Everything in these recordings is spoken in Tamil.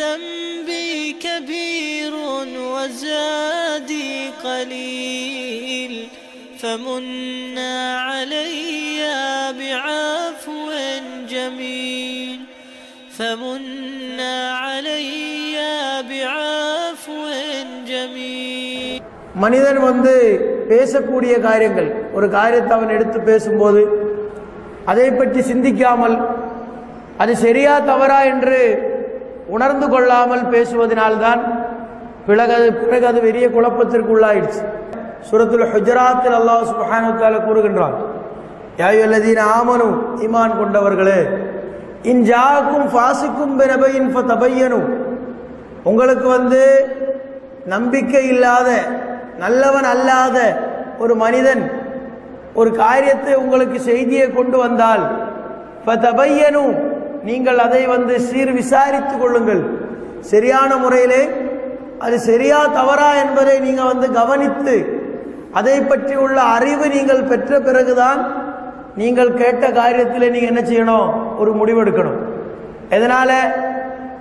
ذنبي كبير وزادي قليل فمنا علي بعفو جميل فمنا علي بعفو جميل மனிதன் வந்து பேசக்கூடிய காரியங்கள் ஒரு காரியத்தை அவன் எடுத்து பேசும்போது அதை பற்றி சிந்திக்காமல் அது சரியா தவறா என்று உணர்ந்து கொள்ளாமல் பேசுவதனால்தான் பிறகு அது பிறகு அது பெரிய குழப்பத்திற்கு உள்ளாயிடுச்சு சூரத்துல் ஹுஜராத்தில் அல்லாஹ் சுப்ஹானஹு கூறுகின்றான் யாயுல்லதீன் ஆமனு ஈமான் கொண்டவர்களே இன் ஜாக்கும் ஃபாசிக்கும் பினபையின் உங்களுக்கு வந்து நம்பிக்கை இல்லாத நல்லவன் அல்லாத ஒரு மனிதன் ஒரு காரியத்தை உங்களுக்கு செய்தியை கொண்டு வந்தால் ஃபதபையனு நீங்கள் அதை வந்து சீர் விசாரித்துக் கொள்ளுங்கள். சரியான முறையிலே அது சரியா தவறா என்பதை நீங்கள் வந்து கவனித்து அதை பற்றி உள்ள அறிவு நீங்கள் பெற்ற பிறகுதான் நீங்கள் கேட்ட காரியத்தில் நீங்கள் என்ன செய்யணும்? ஒரு முடிவெடுக்கணும். எதனால?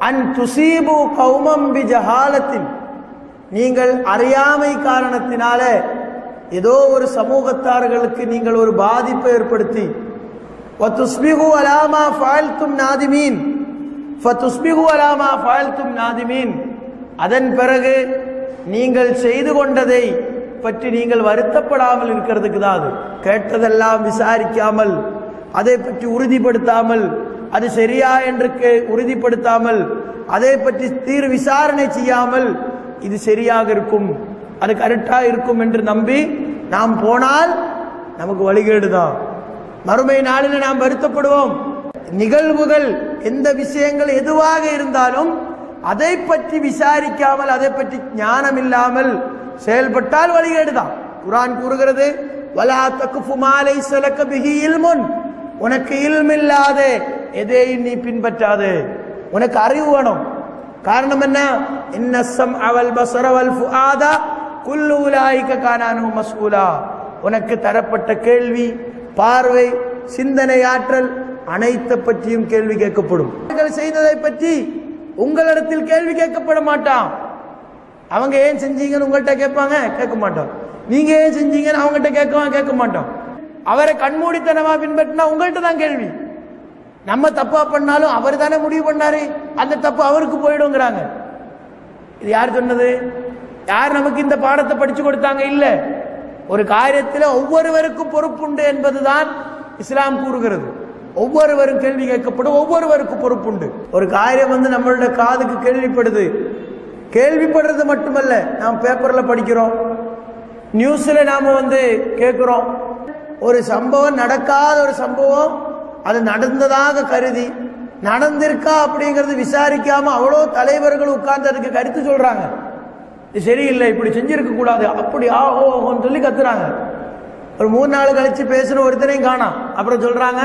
அன் துசீபு கௌமம் பி ஜஹாலத்தின். நீங்கள் அறியாமை காரணத்தினால ஏதோ ஒரு சமூகத்தார்களுக்கு நீங்கள் ஒரு பாதிப்பை ஏற்படுத்தி وَتُصْبِحُوا عَلَى مَا فَعَلْتُمْ نَادِمِينَ فَتُصْبِحُوا عَلَى مَا فَعَلْتُمْ نَادِمِينَ அதன் பிறகு நீங்கள் செய்து கொண்டதை பற்றி நீங்கள் வருத்தப்படாமல் இருக்கிறதுக்கு தான் அது கேட்டதெல்லாம் விசாரிக்காமல் அதை பற்றி உறுதிப்படுத்தாமல் அது சரியா என்று கே- உறுதிப்படுத்தாமல் அதை பற்றி தீர் விசாரணை செய்யாமல் இது சரியாக இருக்கும் அது கரெக்டா இருக்கும் என்று நம்பி நாம் போனால் நமக்கு வழிகேடுதான் மறுமை நாளில் நாம் வருத்தப்படுவோம். நிகழ்வுகள் எந்த விஷயங்கள் எதுவாக இருந்தாலும் அதை பற்றி விசாரிக்காமல் அதை பற்றி ஞானம் இல்லாமல் செயல்பட்டால் வழிகேடுதான். குரான் கூறுகிறது வலா தக்குஃபு மாலை சலக்க பிஹி இல்முன். உனக்கு இல்மில்லாத எதையும் நீ பின்பற்றாதே. உனக்கு அறிவு வேணும். காரணம் என்ன? இன்னசம் அவல் பசரவல் ஃபுஆதா குல்லு உலாயிக்க கானானு உனக்கு தரப்பட்ட கேள்வி பார்வை சிந்தனை ஆற்றல் அனைத்தை பற்றியும் கேள்வி கேட்கப்படும். அவர்கள் செய்ததை பற்றி உங்களிடத்தில் கேள்வி கேட்கப்பட மாட்டான். அவங்க ஏன் செஞ்சீங்கன்னு உங்கள்கிட்ட கேட்பாங்க? கேட்க மாட்டோம் நீங்க ஏன் செஞ்சீங்கன்னு அவங்ககிட்ட கேட்கவும் கேட்க மாட்டோம் அவரை கண்மூடித்தனமா பின்பற்றினா உங்கள்கிட்ட தான் கேள்வி. நம்ம தப்பா பண்ணாலும் அவர் தானே முடிவு பண்ணாரு. அந்த தப்பு அவருக்கு போயிடுங்கிறாங்க. இது யார் சொன்னது? யார் நமக்கு இந்த பாடத்தை படிச்சு கொடுத்தாங்க? இல்லை. ஒரு காரியத்தில் ஒவ்வொருவருக்கும் பொறுப்புண்டு என்பதுதான் இஸ்லாம் கூறுகிறது. ஒவ்வொருவரும் கேள்வி கேட்கப்படும் ஒவ்வொருவருக்கும் பொறுப்புண்டு. ஒரு காரியம் வந்து நம்மளோட காதுக்கு கேள்விப்படுது. கேள்விப்படுறது மட்டுமல்ல நாம் பேப்பரில் படிக்கிறோம். நியூஸில் நாம் வந்து கேட்குறோம். ஒரு சம்பவம் நடக்காத ஒரு சம்பவம் அது நடந்ததாக கருதி நடந்திருக்கா அப்படிங்கிறது விசாரிக்காமல் அவ்வளோ தலைவர்கள் உட்கார்ந்து அதுக்கு கருத்து சொல்கிறாங்க இது சரியில்லை இப்படி செஞ்சிருக்க கூடாது. அப்படி ஆஹோ ஓஹோன்னு சொல்லி கத்துறாங்க. ஒரு மூணு நாள் கழிச்சு பேசுகிற ஒருத்தனையும் காணாம். அப்புறம் சொல்றாங்க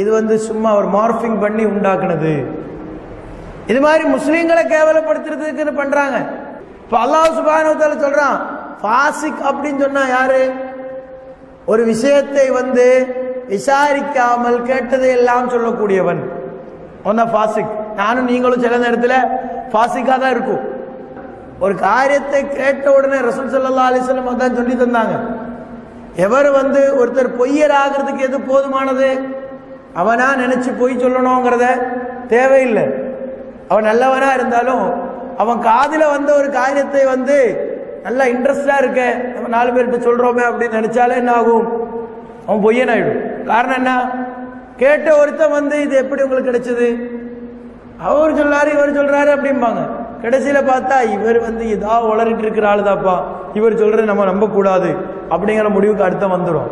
இது வந்து சும்மா ஒரு மார்பிங் பண்ணி உண்டாக்குனது. இது மாதிரி முஸ்லீம்களை கேவலப்படுத்துறதுக்குன்னு பண்றாங்க. இப்போ அல்லாஹ் சுபானு சொல்கிறான் சொல்றான் ஃபாசிக் அப்படின்னு சொன்னா யாரு? ஒரு விஷயத்தை வந்து விசாரிக்காமல் கேட்டதை எல்லாம் சொல்லக்கூடியவன். அவன் ஃபாசிக். நானும் நீங்களும் சில நேரத்தில் ஃபாசிக்காக தான் இருக்கும். ஒரு காரியத்தை கேட்ட உடனே ரசூல் சல்லா அலிஸ்லம் தான் சொல்லி தந்தாங்க. எவர் வந்து ஒருத்தர் பொய்யர் ஆகிறதுக்கு எது போதுமானது? அவனா நினைச்சு பொய் சொல்லணுங்கிறத தேவையில்லை. அவன் நல்லவனா இருந்தாலும் அவன் காதில் வந்த ஒரு காரியத்தை வந்து நல்லா இன்ட்ரெஸ்டா இருக்க நம்ம நாலு பேர்கிட்ட சொல்றோமே அப்படின்னு நினைச்சாலே என்ன ஆகும்? அவன் பொய்யன் ஆயிடும் காரணம் என்ன? கேட்ட ஒருத்தன் வந்து இது எப்படி உங்களுக்கு கிடைச்சது? அவர் சொல்றாரு இவர் சொல்றாரு அப்படிம்பாங்க. கடைசியில் பார்த்தா இவர் வந்து இதா உளறிட்டு இருக்கிற ஆளுதாப்பா. இவர் சொல்றது நம்ம நம்பக்கூடாது. அப்படிங்கிற முடிவுக்கு அடுத்த வந்துடும்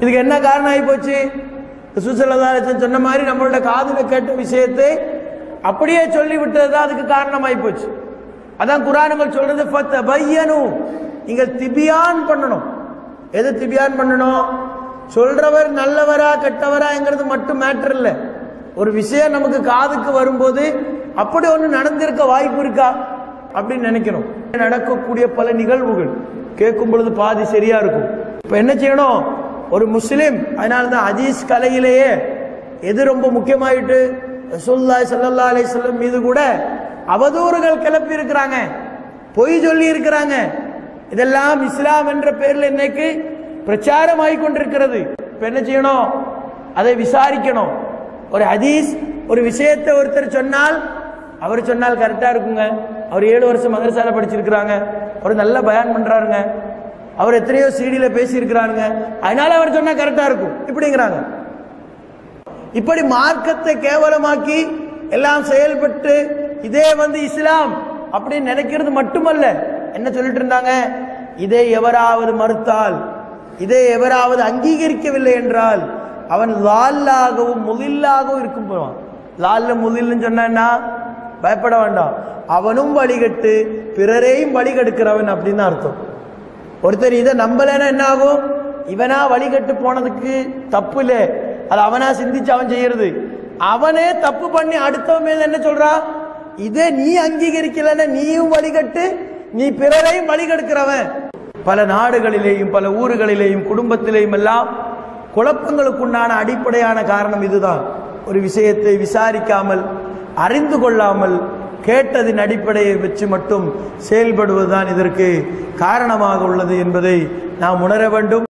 இதுக்கு என்ன காரணம் ஆகி போச்சு சொன்ன மாதிரி நம்மளோட காதில் கேட்ட விஷயத்தை அப்படியே சொல்லி விட்டது தான் அதுக்கு காரணமாகி போச்சு அதான் குரானுங்கள் சொல்றது பத்த பையனும் நீங்கள் திபியான் பண்ணணும். எது திபியான் பண்ணணும்? சொல்றவர் நல்லவரா கெட்டவராங்கிறது மட்டும் மேட்டர் இல்லை. ஒரு விஷயம் நமக்கு காதுக்கு வரும்போது அப்படி ஒன்று நடந்திருக்க வாய்ப்பு இருக்கா? அப்படின்னு நினைக்கணும். நடக்கக்கூடிய பல நிகழ்வுகள். கேட்கும் பொழுது பாதி சரியா இருக்கும். இப்ப என்ன செய்யணும்? ஒரு முஸ்லீம் அதனால தான் ஹதீஸ் கலையிலேயே எது ரொம்ப முக்கியமாயிட்டு? ரசூலுல்லாஹி சல்லா அலி சொல்லம் மீது கூட அவதூறுகள் கிளப்பி இருக்கிறாங்க. பொய் சொல்லி இருக்கிறாங்க. இதெல்லாம் இஸ்லாம் என்ற பேரில் இன்னைக்கு பிரச்சாரம் கொண்டிருக்கிறது. இப்ப என்ன செய்யணும்? அதை விசாரிக்கணும். ஒரு ஹதீஸ் ஒரு விஷயத்தை ஒருத்தர் சொன்னால் அவர் சொன்னால் கரெக்டாக இருக்குங்க. அவர் ஏழு வருஷம் மகரசால படிச்சிருக்கிறாங்க. அவர் நல்ல பயான் பண்ணுறாருங்க அவர் எத்தனையோ சீடியில் பேசியிருக்கிறாருங்க. அதனால அவர் சொன்னால் கரெக்டாக இருக்கும். இப்படிங்கிறாங்க. இப்படி மார்க்கத்தை கேவலமாக்கி எல்லாம் செயல்பட்டு இதே வந்து இஸ்லாம் அப்படின்னு நினைக்கிறது மட்டுமல்ல. என்ன சொல்லிட்டு இருந்தாங்க? இதை எவராவது மறுத்தால் இதை எவராவது அங்கீகரிக்கவில்லை என்றால் அவன் லால்லாகவும் முதில்லாகவும் இருக்கும் போவான். லால்ல முதில்னு சொன்னா பயப்பட வேண்டாம். அவனும் வழிகட்டு பிறரையும் வழிகெடுக்கிறவன் அப்படின்னு அர்த்தம். ஒருத்தர் இதை நம்பலைன்னா என்ன ஆகும் இவனா வழிகட்டு போனதுக்கு தப்பு இல்லை. அது அவனா சிந்திச்சு அவன் செய்யறது. அவனே தப்பு பண்ணி அடுத்தவன் மேல என்ன சொல்றா? இதே நீ அங்கீகரிக்கலன்னா நீயும் வழிகட்டு நீ பிறரையும் வழிகெடுக்கிறவன். பல நாடுகளிலேயும் பல ஊர்களிலேயும் குடும்பத்திலேயும் எல்லாம் குழப்பங்களுக்குண்டான அடிப்படையான காரணம் இதுதான். ஒரு விஷயத்தை விசாரிக்காமல் அறிந்து கொள்ளாமல் கேட்டதின் அடிப்படையை வச்சு மட்டும் செயல்படுவதுதான் இதற்கு காரணமாக உள்ளது என்பதை நாம் உணர வேண்டும்.